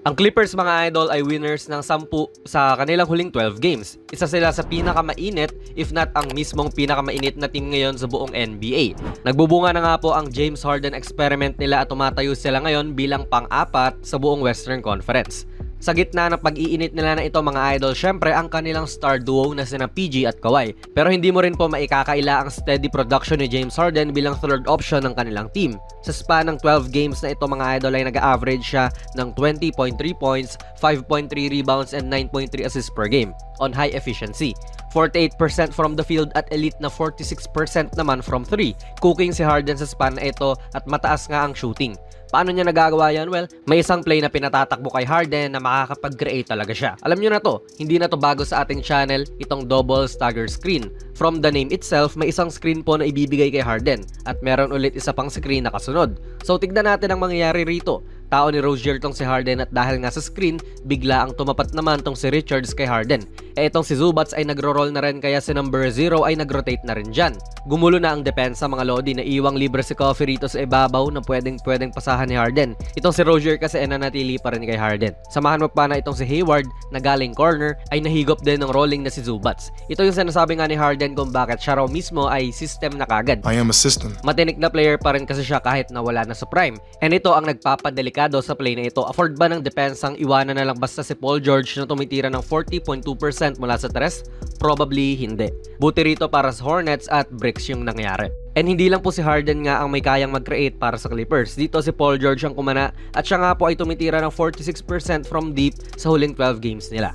Ang Clippers mga idol ay winners ng 10 sa kanilang huling 12 games. Isa sila sa pinakamainit if not ang mismong pinakamainit na team ngayon sa buong NBA. Nagbubunga na nga po ang James Harden experiment nila at tumatayo sila ngayon bilang pang-apat sa buong Western Conference. Sa gitna ng pag-iinit nila na ito mga idol, syempre ang kanilang star duo na sina PG at Kawhi. Pero hindi mo rin po maikakaila ang steady production ni James Harden bilang third option ng kanilang team. Sa span ng 12 games na ito mga idol ay nag-average siya ng 20.3 points, 5.3 rebounds and 9.3 assists per game on high efficiency. 48% from the field at elite na 46% naman from 3. Cooking si Harden sa span na ito at mataas nga ang shooting. Paano niya nagagawa yan? Well, may isang play na pinatatakbo kay Harden na makakapag-create talaga siya. Alam niyo na to, hindi na to bago sa ating channel, itong double stagger screen. From the name itself, may isang screen po na ibibigay kay Harden at meron ulit isa pang screen na kasunod. So tignan natin ang mangyayari rito. Tao ni Rozier tong si Harden at dahil nga sa screen, bigla ang tumapat naman tong si Richards kay Harden. E itong si Zubats ay nagro-roll na rin kaya si number 0 ay nag-rotate na rin dyan. Gumulo na ang depensa mga Lodi na iwang libre si Coffee rito sa ibabaw na pwedeng pwedeng pasahan ni Harden. Itong si Rozier kasi ay nanatili pa rin kay Harden. Samahan mo pa na itong si Hayward na galing corner ay nahigop din ng rolling na si Zubats. Ito yung sinasabi nga ni Harden kung bakit siya raw mismo ay system na kagad. I am a system. Matinik na player pa rin kasi siya kahit na wala na sa prime. And ito ang nagpapadelikado sa play na ito. Afford ba ng depensang iwanan na lang basta si Paul George na tumitira ng 40.2% mula sa tres? Probably hindi. Buti rito para sa Hornets at bricks yung nangyari. And hindi lang po si Harden nga ang may kayang mag-create para sa Clippers. Dito si Paul George ang kumana at siya nga po ay tumitira ng 46% from deep sa huling 12 games nila.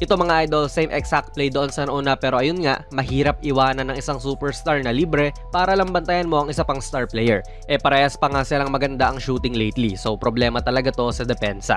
Ito mga idol, same exact play doon sa una pero ayun nga, mahirap iwanan ng isang superstar na libre para lang bantayan mo ang isa pang star player. Eh parehas pa nga silang maganda ang shooting lately, so problema talaga to sa depensa.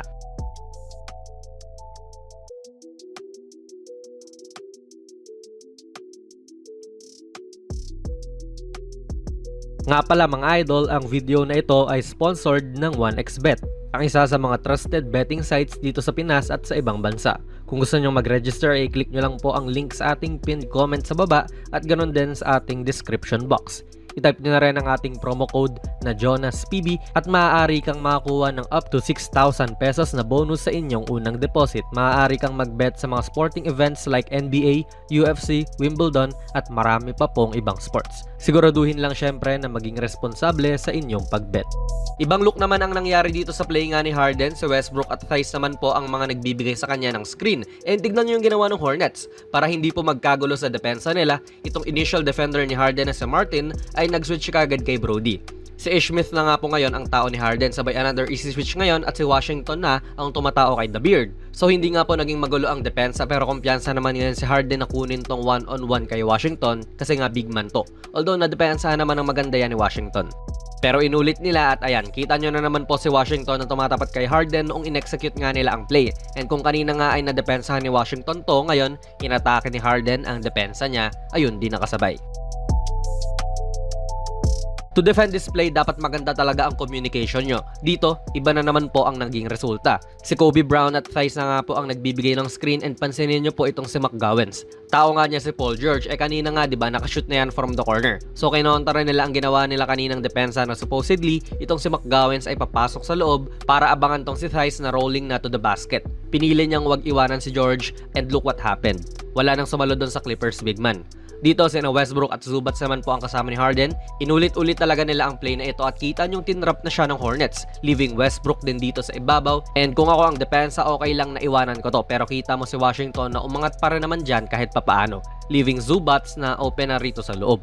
Nga pala mga idol, ang video na ito ay sponsored ng 1xBet, ang isa sa mga trusted betting sites dito sa Pinas at sa ibang bansa. Kung gusto nyo mag-register, ay click nyo lang po ang link sa ating pinned comment sa baba at ganun din sa ating description box. I-type nyo na rin ang ating promo code na JonasPB at maaari kang makakuha ng up to 6,000 pesos na bonus sa inyong unang deposit. Maaari kang mag-bet sa mga sporting events like NBA, UFC, Wimbledon at marami pa pong ibang sports. Siguraduhin lang syempre na maging responsable sa inyong pag-bet. Ibang look naman ang nangyari dito sa play nga ni Harden, si Westbrook at Thais naman po ang mga nagbibigay sa kanya ng screen. And tignan nyo yung ginawa ng Hornets. Para hindi po magkagulo sa depensa nila, itong initial defender ni Harden na si Martin ay nag-switch kagad kay Brody. Si Ish Smith na nga po ngayon ang tao ni Harden sabay another easy switch ngayon at si Washington na ang tumatao kay The Beard. So hindi nga po naging magulo ang depensa pero kumpiyansa naman ngayon si Harden na kunin tong one-on-one kay Washington kasi nga big man to. Although na-depensa naman ang maganda yan ni Washington. Pero inulit nila at ayan, kita nyo na naman po si Washington na tumatapat kay Harden noong in-execute nga nila ang play. And kung kanina nga ay nadepensahan ni Washington to, ngayon, inatake ni Harden ang depensa niya, ayun, di nakasabay. To defend this play, dapat maganda talaga ang communication nyo. Dito, iba na naman po ang naging resulta. Si Kobe Brown at Thais na nga po ang nagbibigay ng screen and pansinin nyo po itong si McGowens. Tao nga niya si Paul George, eh kanina nga ba nakashoot na yan from the corner. So kinontra nila ang ginawa nila kaninang depensa na supposedly itong si McGowens ay papasok sa loob para abangan tong si Thais na rolling na to the basket. Pinili niyang wag iwanan si George and look what happened. Wala nang sumalo doon sa Clippers big man. Dito sina Westbrook at Zubats naman po ang kasama ni Harden. Inulit-ulit talaga nila ang play na ito at kita nyong tinrap na siya ng Hornets, leaving Westbrook din dito sa ibabaw. And kung ako ang depensa, okay lang na iwanan ko to. Pero kita mo si Washington na umangat pa rin naman dyan kahit papaano, leaving Zubats na open na rito sa loob.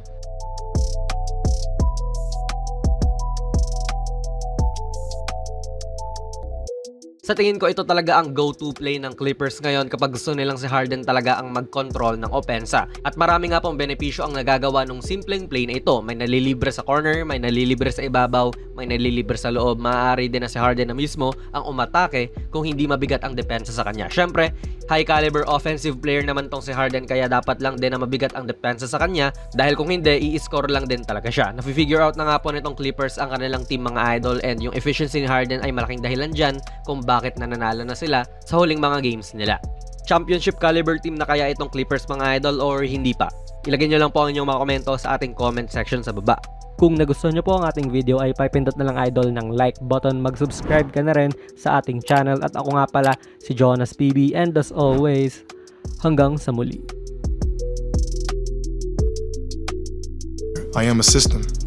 Sa tingin ko ito talaga ang go-to play ng Clippers ngayon kapag gusto nilang si Harden talaga ang mag-control ng opensa. At marami nga pong benepisyo ang nagagawa ng simpleng play na ito. May nalilibre sa corner, may nalilibre sa ibabaw, may nalilibre sa loob. Maaari din na si Harden na mismo ang umatake kung hindi mabigat ang depensa sa kanya. Syempre, high caliber offensive player naman tong si Harden kaya dapat lang din na mabigat ang depensa sa kanya dahil kung hindi, i-score lang din talaga siya. Nafi-figure out na nga po nitong Clippers ang kanilang team mga idol and yung efficiency ni Harden ay malaking dahilan dyan kung bakit nananalo na sila sa huling mga games nila. championship caliber team na kaya itong Clippers mga idol or hindi pa? Ilagay nyo lang po ang inyong mga komento sa ating comment section sa baba. Kung nagustuhan nyo po ang ating video ay papindot na lang idol ng like button, mag-subscribe ka na rin sa ating channel at ako nga pala si Jonas PB and as always, hanggang sa muli. I am a system.